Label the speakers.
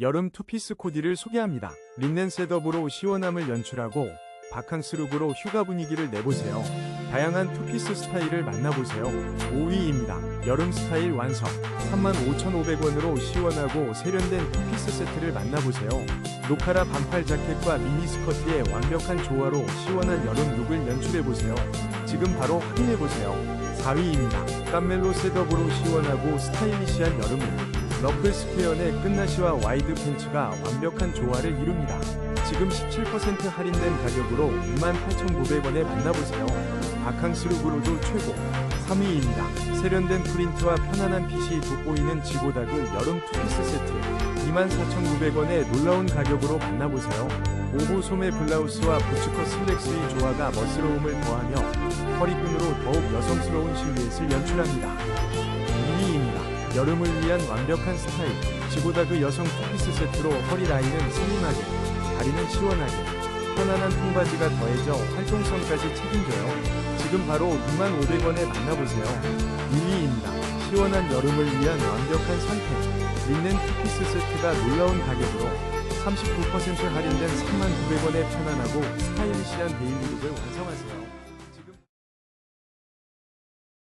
Speaker 1: 여름 투피스 코디를 소개합니다. 린넨 셋업으로 시원함을 연출하고 바캉스 룩으로 휴가 분위기를 내보세요. 다양한 투피스 스타일을 만나보세요. 5위입니다. 여름 스타일 완성. 35,500원으로 시원하고 세련된 투피스 세트를 만나보세요. 노카라 반팔 자켓과 미니 스커트의 완벽한 조화로 시원한 여름 룩을 연출해보세요. 지금 바로 확인해보세요. 4위입니다. 깜멜로 셋업으로 시원하고 스타일리시한 여름 룩. 러플 스퀘어 내 끝나시와 와이드 팬츠가 완벽한 조화를 이룹니다. 지금 17% 할인된 가격으로 28,900원에 만나보세요. 바캉스 룩으로도 최고. 3위입니다. 세련된 프린트와 편안한 핏이 돋보이는 지고다그 여름 투피스 세트. 24,900원에 놀라운 가격으로 만나보세요. 오브 소매 블라우스와 부츠컷 슬랙스의 조화가 멋스러움을 더하며 허리끈으로 더욱 여성스러운 실루엣을 연출합니다. 2위입니다. 여름을 위한 완벽한 스타일. 지고다그 여성 투피스 세트로 허리 라인은 슬림하게, 다리는 시원하게, 편안한 통바지가 더해져 활동성까지 책임져요. 지금 바로 2500원에 만나보세요. 1위입니다. 시원한 여름을 위한 완벽한 선택. 린넨 투피스 세트가 놀라운 가격으로 39% 할인된 3900원에 편안하고 스타일리시한 데일리룩을 완성하세요.